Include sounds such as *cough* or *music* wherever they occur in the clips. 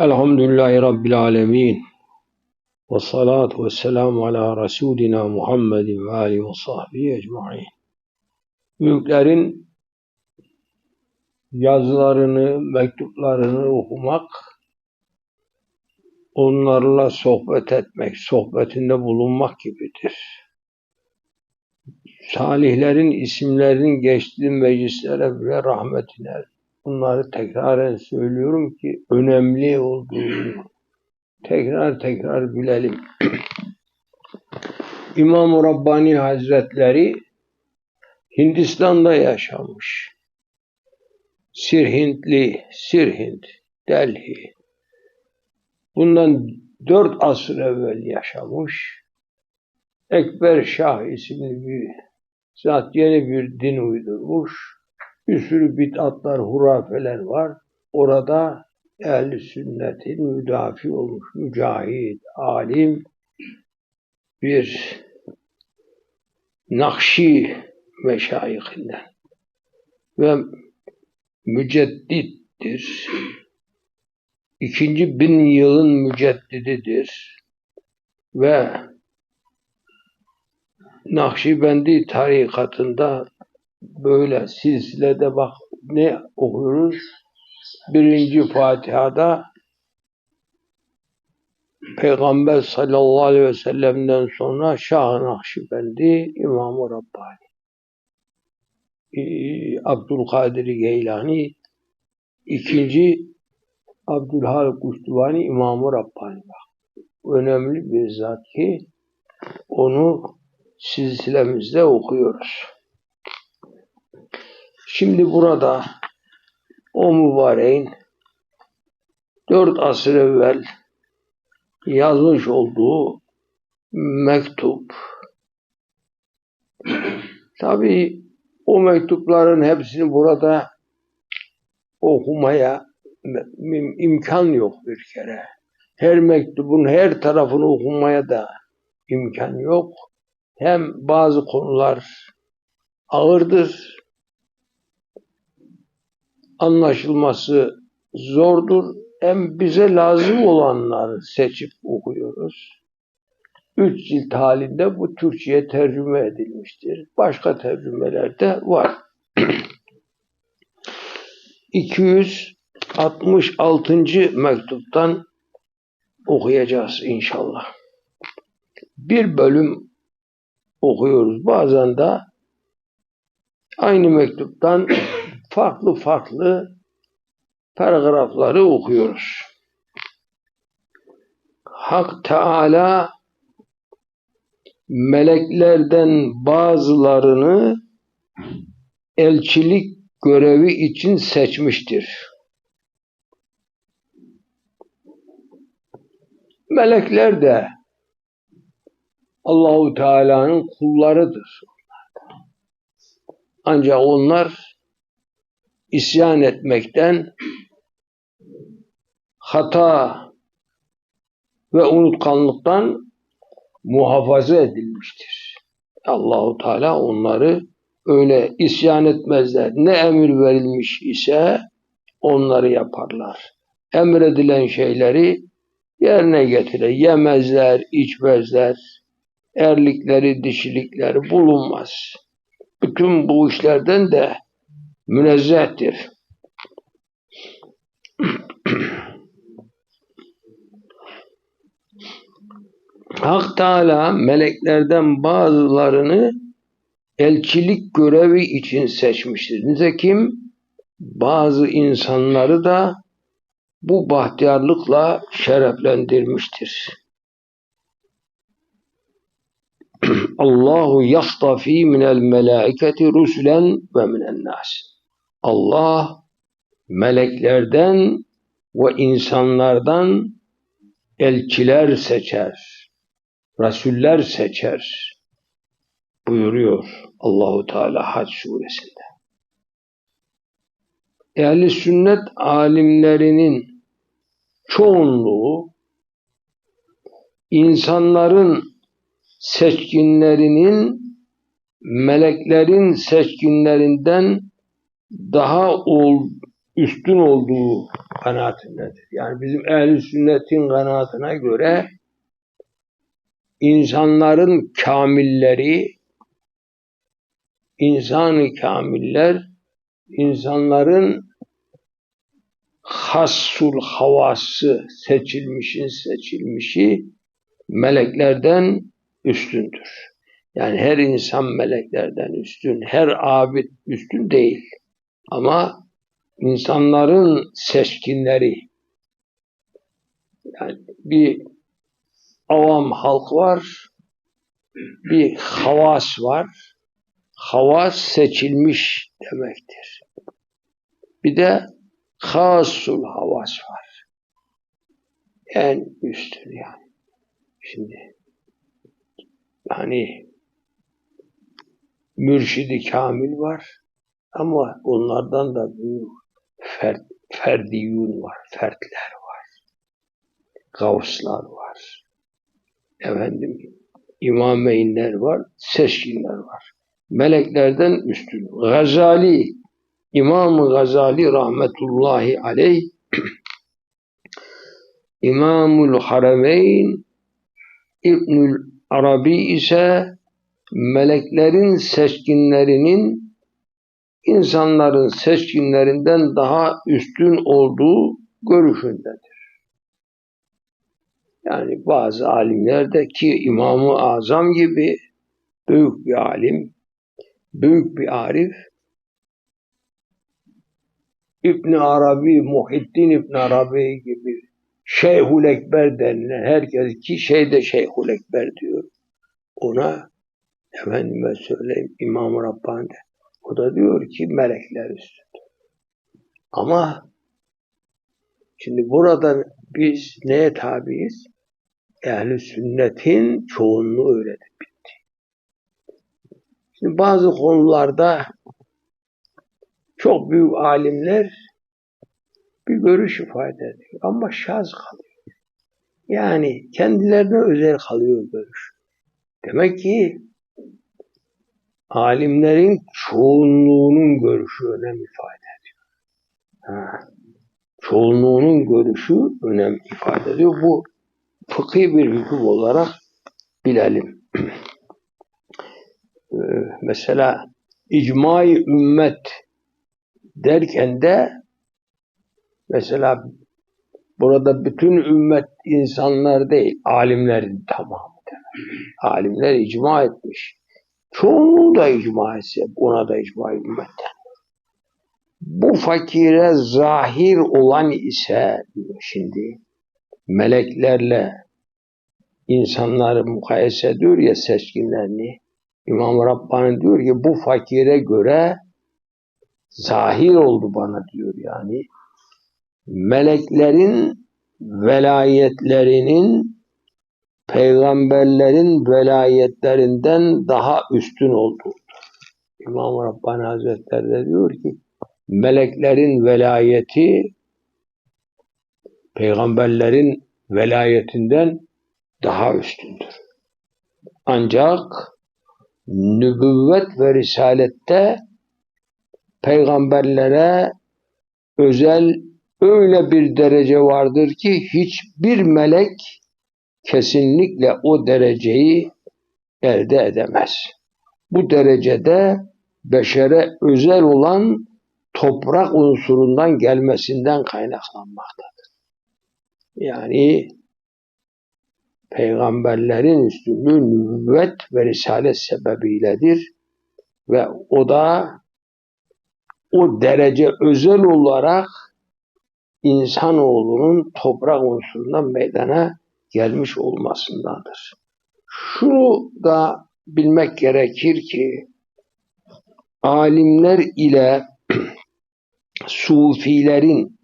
Elhamdülillahi Rabbil Alemin. Ve salatu ve selamu ala Resulina Muhammedin ve alihi ve sahbihi ecma'in. Büyüklerin yazılarını, mektuplarını okumak, onlarla sohbet etmek, sohbetinde bulunmak gibidir. Salihlerin isimlerinin geçtiği meclislere bile rahmetine bunları tekraren söylüyorum ki önemli olduğunu tekrar tekrar bilelim. *clears throat* İmam-ı Rabbani Hazretleri Hindistan'da yaşamış. Sirhintli, Sirhind, Delhi. Bundan dört asır evvel yaşamış. Ekber Şah isimli bir zat yeni bir din uydurmuş bir sürü bid'atlar, hurafeler var. Orada ehl sünnetin müdafi olmuş, mücahit, alim bir Nakşi meşayihinden ve müceddittir. İkinci bin yılın müceddididir ve Nakşibendi tarikatında böyle silsilede bak ne okuyoruz? Birinci Fatiha'da Peygamber sallallahu aleyhi ve sellem'den sonra Şah-ı Nakşibendi İmam-ı Rabbani ee, Abdülkadir Geylani ikinci Abdülhalik Kuştuvani İmam-ı Rabbani. Önemli bir zat ki onu silsilemizde okuyoruz. Şimdi burada o mübareğin dört asır evvel yazmış olduğu mektup. Tabi o mektupların hepsini burada okumaya imkan yok bir kere. Her mektubun her tarafını okumaya da imkan yok. Hem bazı konular ağırdır, anlaşılması zordur. Hem bize lazım olanları seçip okuyoruz. Üç cilt halinde bu Türkçe'ye tercüme edilmiştir. Başka tercümelerde var. *clears throat* 266. mektuptan okuyacağız inşallah. Bir bölüm okuyoruz. Bazen de aynı mektuptan farklı farklı paragrafları okuyoruz. Hak Teala meleklerden bazılarını elçilik görevi için seçmiştir. Melekler de Allahu Teala'nın kullarıdır. Ancak onlar isyan etmekten, hata ve unutkanlıktan muhafaza edilmiştir. Allahu Teala onları öyle isyan etmezler. Ne emir verilmiş ise onları yaparlar. Emredilen şeyleri yerine getirir. Yemezler, içmezler. Erlikleri, dişilikleri bulunmaz. Bütün bu işlerden de münezzehtir. Hak Teala meleklerden bazılarını elçilik görevi için seçmiştir. Nitekim bazı insanları da bu bahtiyarlıkla şereflendirmiştir. *clears throat* Allahu yastafi minel melaiketi rusulen ve minen nas. Allah meleklerden ve insanlardan elçiler seçer, rasuller seçer buyuruyor Allahu Teala Hac suresinde. Ehli sünnet alimlerinin çoğunluğu insanların seçkinlerinin meleklerin seçkinlerinden daha üstün olduğu kanaatindedir. Yani bizim ehl sünnetin kanaatine göre insanların kamilleri, insanı kamiller, insanların hassul havası seçilmişin seçilmişi meleklerden üstündür. Yani her insan meleklerden üstün, her abid üstün değil. Ama insanların seçkinleri, yani bir avam halk var, bir havas var. Havas seçilmiş demektir. Bir de hasul havas var. En üstün yani. Şimdi yani mürşidi kamil var ama onlardan da büyük fert, ferdiyun var, fertler var. Gavslar var. Efendim imameynler var, seçkinler var. Meleklerden üstün. Gazali, İmam Gazali rahmetullahi aleyh *clears throat* İmamul Harameyn İbnül Arabi ise meleklerin seçkinlerinin insanların seçkinlerinden daha üstün olduğu görüşündedir. Yani bazı alimler de ki İmam-ı Azam gibi büyük bir alim, büyük bir arif, İbn Arabi, Muhittin İbn Arabi gibi Şeyhül Ekber denilen herkes ki şey de Şeyhül Ekber diyor. Ona efendime söyleyeyim İmam-ı Rabbani de. O da diyor ki melekler üstündür. Ama şimdi burada biz neye tabiiz? Ehli sünnetin çoğunluğu öyledir bitti. Şimdi bazı konularda çok büyük alimler bir görüş ifade ediyor ama şaz kalıyor. Yani kendilerine özel kalıyor görüş. Demek ki alimlerin çoğunluğunun görüşü önem ifade ediyor. Ha. Çoğunluğunun görüşü önem ifade ediyor. Bu fıkhi bir hüküm olarak bilelim. *clears throat* Ee, mesela icmai ümmet derken de mesela burada bütün ümmet insanlar değil, alimlerin tamamı demek. Alimler icma etmiş. Çoğunluğu da icma etse ona da icma ümmetten. Bu fakire zahir olan ise şimdi meleklerle insanları mukayese ediyor ya seçkinlerini. İmam Rabbani diyor ki bu fakire göre zahir oldu bana diyor yani. Meleklerin velayetlerinin peygamberlerin velayetlerinden daha üstün olduğu. İmam Rabbani Hazretleri de diyor ki meleklerin velayeti peygamberlerin velayetinden daha üstündür. Ancak nübüvvet ve risalette peygamberlere özel öyle bir derece vardır ki hiçbir melek kesinlikle o dereceyi elde edemez. Bu derecede beşere özel olan toprak unsurundan gelmesinden kaynaklanmaktadır. Yani peygamberlerin üstünlüğü nübüvvet ve risalet sebebiyledir ve o da o derece özel olarak insanoğlunun toprak unsurundan meydana gelmiş olmasındandır. Şunu da bilmek gerekir ki alimler ile *clears throat* sufilerin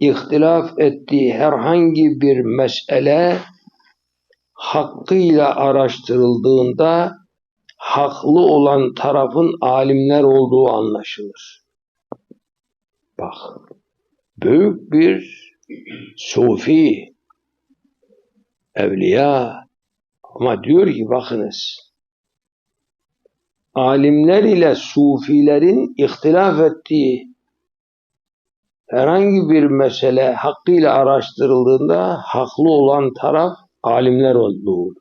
ihtilaf ettiği herhangi bir mesele hakkıyla araştırıldığında haklı olan tarafın alimler olduğu anlaşılır. Bak, büyük bir sufi, evliya ama diyor ki bakınız, alimler ile sufilerin ihtilaf ettiği herhangi bir mesele hakkıyla araştırıldığında haklı olan taraf alimler olduğudur.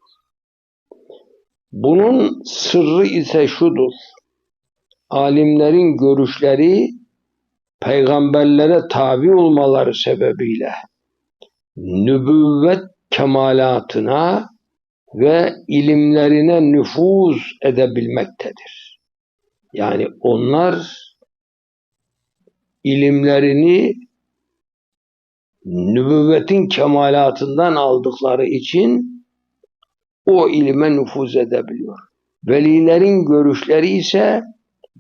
Bunun sırrı ise şudur. Alimlerin görüşleri peygamberlere tabi olmaları sebebiyle nübüvvet kemalatına ve ilimlerine nüfuz edebilmektedir. Yani onlar ilimlerini nübüvvetin kemalatından aldıkları için o ilime nüfuz edebiliyor. Velilerin görüşleri ise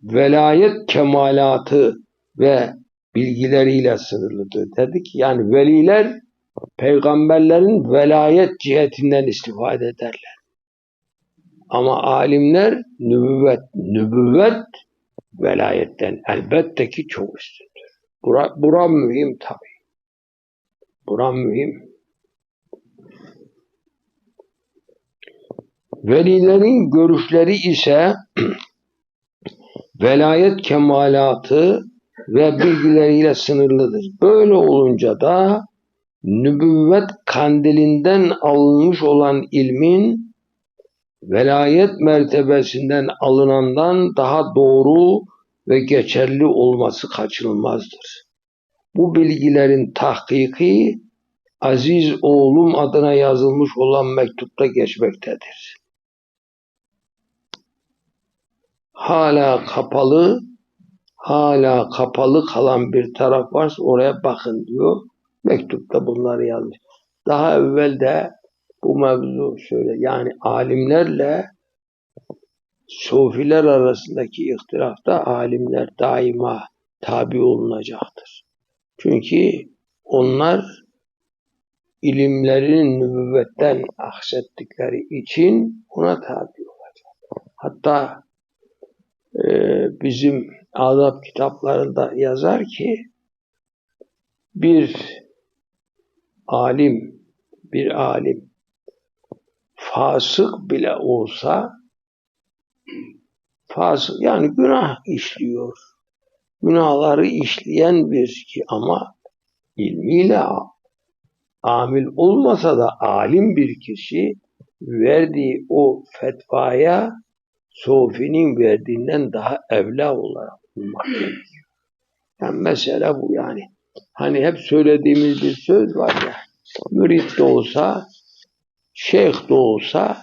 velayet kemalatı ve bilgileriyle sınırlıdır dedik. Yani veliler peygamberlerin velayet cihetinden istifade ederler. Ama alimler nübüvvet, nübüvvet velayetten elbette ki çok üstündür. Bura, bura mühim tabi. Bura mühim. Velilerin görüşleri ise *clears throat* velayet kemalatı ve bilgileriyle sınırlıdır. Böyle olunca da nübüvvet kandilinden alınmış olan ilmin velayet mertebesinden alınandan daha doğru ve geçerli olması kaçınılmazdır. Bu bilgilerin tahkiki Aziz oğlum adına yazılmış olan mektupta geçmektedir. Hala kapalı, hala kapalı kalan bir taraf varsa oraya bakın diyor. Mektupta bunları yazmış. Daha evvel de bu mevzu şöyle yani alimlerle sofiler arasındaki ihtilafta alimler daima tabi olunacaktır. Çünkü onlar ilimlerinin nübüvvetten aksettikleri için ona tabi olacak. Hatta e, bizim adab kitaplarında yazar ki bir alim bir alim fasık bile olsa fasık yani günah işliyor. Günahları işleyen bir ki ama ilmiyle amil olmasa da alim bir kişi verdiği o fetvaya Sofi'nin verdiğinden daha evla olarak bulmak gerekiyor. Yani mesela bu yani. Hani hep söylediğimiz bir söz var ya. Mürit de olsa, şeyh de olsa,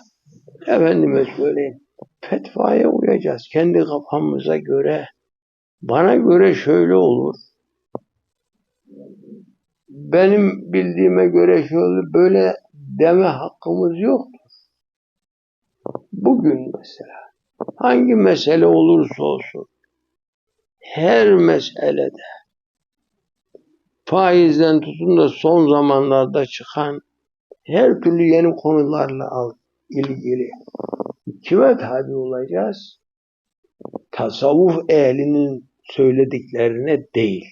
efendime söyleyeyim, fetvaya uyacağız. Kendi kafamıza göre. Bana göre şöyle olur. Benim bildiğime göre şöyle böyle deme hakkımız yoktur. Bugün mesela hangi mesele olursa olsun her meselede faizden tutun da son zamanlarda çıkan her türlü yeni konularla ilgili kime tabi olacağız? Tasavvuf ehlinin söylediklerine değil,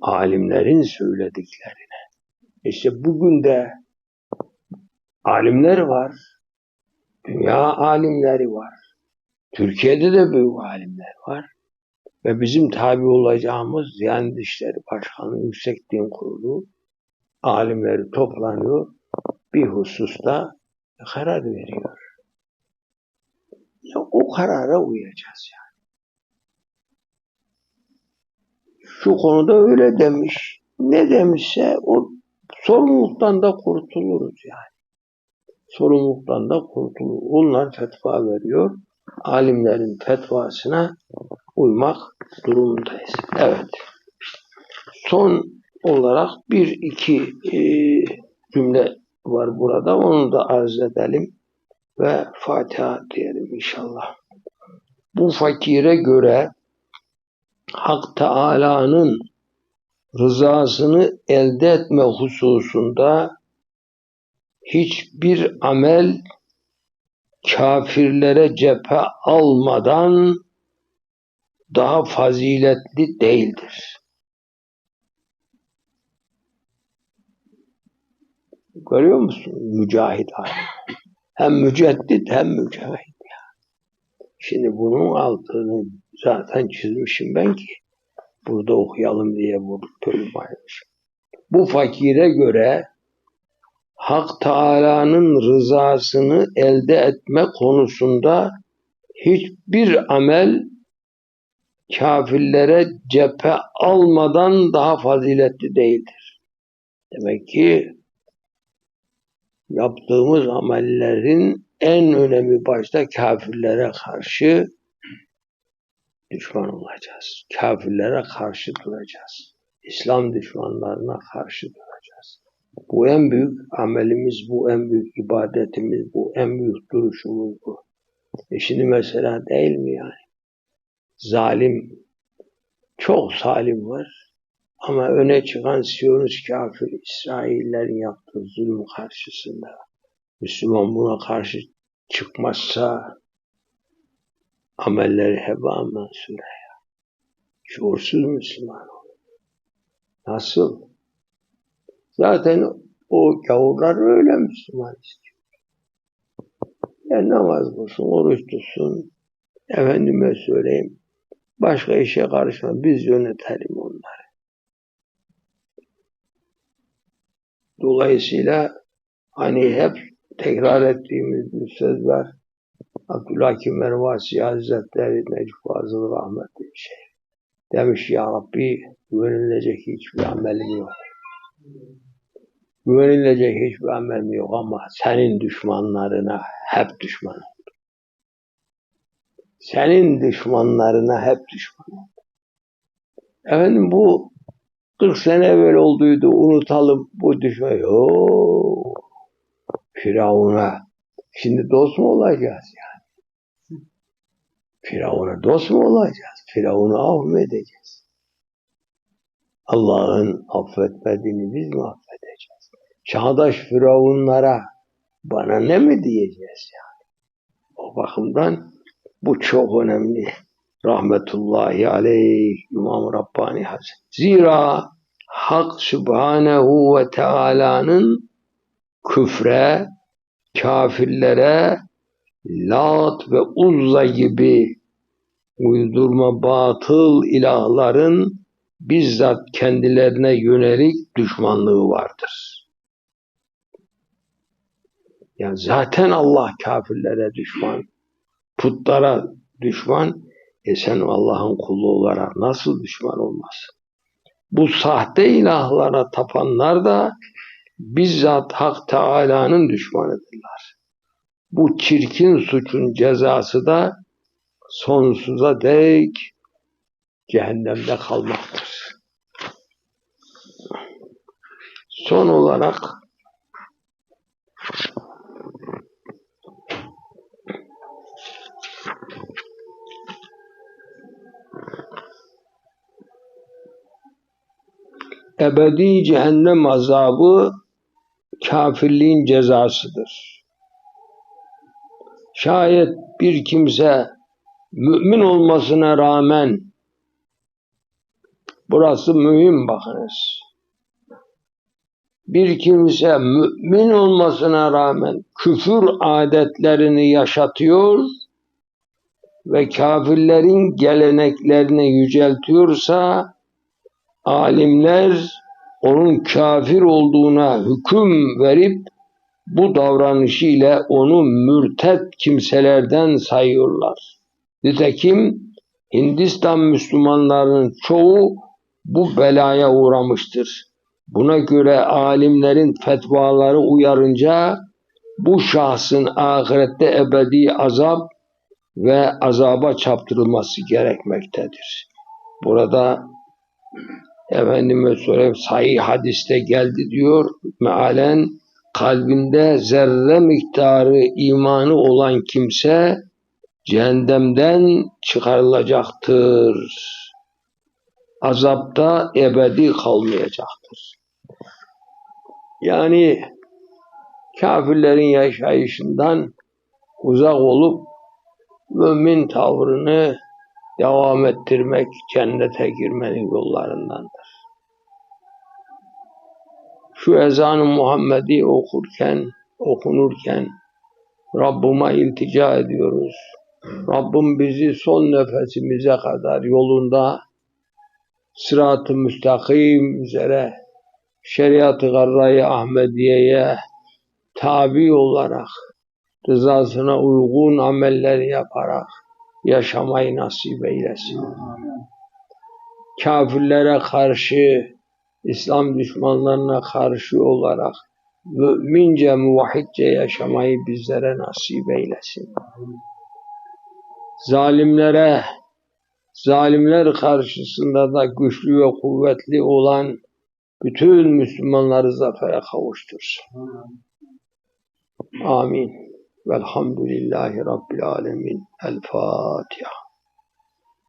alimlerin söylediklerine. İşte bugün de alimler var, dünya alimleri var, Türkiye'de de büyük alimler var ve bizim tabi olacağımız Diyanet İşleri Başkanı Yüksek Din Kurulu alimleri toplanıyor, bir hususta karar veriyor. Ya o karara uyacağız yani. Şu konuda öyle demiş. Ne demişse o sorumluluktan da kurtuluruz yani. Sorumluluktan da kurtulur. Onlar fetva veriyor. Alimlerin fetvasına uymak durumundayız. Evet. Son olarak bir iki e, cümle var burada. Onu da arz edelim ve Fatiha diyelim inşallah. Bu fakire göre Hak Teala'nın rızasını elde etme hususunda hiçbir amel kafirlere cephe almadan daha faziletli değildir. Görüyor musun? Mücahit hali. Hem müceddit hem mücahit. Şimdi bunun altını zaten çizmişim ben ki burada okuyalım diye vurdurmaymış. Bu fakire göre Hak Teala'nın rızasını elde etme konusunda hiçbir amel kafirlere cephe almadan daha faziletli değildir. Demek ki yaptığımız amellerin en önemi başta kafirlere karşı düşman olacağız. Kafirlere karşı duracağız. İslam düşmanlarına karşı duracağız. Bu en büyük amelimiz, bu en büyük ibadetimiz, bu en büyük duruşumuz bu. E şimdi mesela değil mi yani? Zalim, çok zalim var. Ama öne çıkan Siyonist kafir İsraillerin yaptığı zulüm karşısında Müslüman buna karşı çıkmazsa amelleri heba mensure ya. Şuursuz Müslüman olur. Nasıl? Zaten o gavurlar öyle Müslüman istiyor. Ya namaz kılsın, oruç tutsun. Efendime söyleyeyim. Başka işe karışma. Biz yönetelim onları. Dolayısıyla hani hep tekrar ettiğimiz bir söz var. Abdülhakim Mervasi Hazretleri Necip Fazıl rahmetli şey. Demiş ya Rabbi güvenilecek hiçbir amelim yok. Güvenilecek hiçbir amelim yok ama senin düşmanlarına hep düşman oldum. Senin düşmanlarına hep düşman oldum. Efendim bu 40 sene evvel olduydu unutalım bu düşman. Yok. Firavun'a şimdi dost mu olacağız yani? Firavun'a dost mu olacağız? Firavun'u af mı edeceğiz? Allah'ın affetmediğini biz mi affedeceğiz? Çağdaş firavunlara bana ne mi diyeceğiz yani? O bakımdan bu çok önemli. Rahmetullahi aleyh İmam Rabbani Hazretleri. Zira Hak Subhanehu ve Teala'nın küfre, kafirlere, Lat ve Uzza gibi uydurma batıl ilahların bizzat kendilerine yönelik düşmanlığı vardır. Yani zaten Allah kafirlere düşman, putlara düşman, e sen Allah'ın kulu olarak nasıl düşman olmasın? Bu sahte ilahlara tapanlar da bizzat Hak Teala'nın düşmanıdırlar. Bu çirkin suçun cezası da sonsuza dek cehennemde kalmaktır. Son olarak ebedi cehennem azabı kafirliğin cezasıdır. Şayet bir kimse mümin olmasına rağmen burası mühim bakınız. Bir kimse mümin olmasına rağmen küfür adetlerini yaşatıyor ve kafirlerin geleneklerini yüceltiyorsa alimler onun kafir olduğuna hüküm verip bu davranışı ile onu mürtet kimselerden sayıyorlar. Nitekim Hindistan Müslümanlarının çoğu bu belaya uğramıştır. Buna göre alimlerin fetvaları uyarınca bu şahsın ahirette ebedi azap ve azaba çaptırılması gerekmektedir. Burada efendime söyleyeyim sahih hadiste geldi diyor mealen kalbinde zerre miktarı imanı olan kimse cehennemden çıkarılacaktır. Azapta ebedi kalmayacaktır. Yani kafirlerin yaşayışından uzak olup mümin tavrını devam ettirmek cennete girmenin yollarındandır. Şu ezanı Muhammed'i okurken, okunurken Rabbime iltica ediyoruz. Rabbim bizi son nefesimize kadar yolunda sırat-ı müstakim üzere şeriat-ı garra-i Ahmediye'ye tabi olarak rızasına uygun ameller yaparak yaşamayı nasip eylesin. Kafirlere karşı, İslam düşmanlarına karşı olarak mümince, muvahhidce yaşamayı bizlere nasip eylesin. Zalimlere, zalimler karşısında da güçlü ve kuvvetli olan bütün Müslümanları zafere kavuştursun. Amin. Velhamdülillahi Rabbil Alemin. El Fatiha.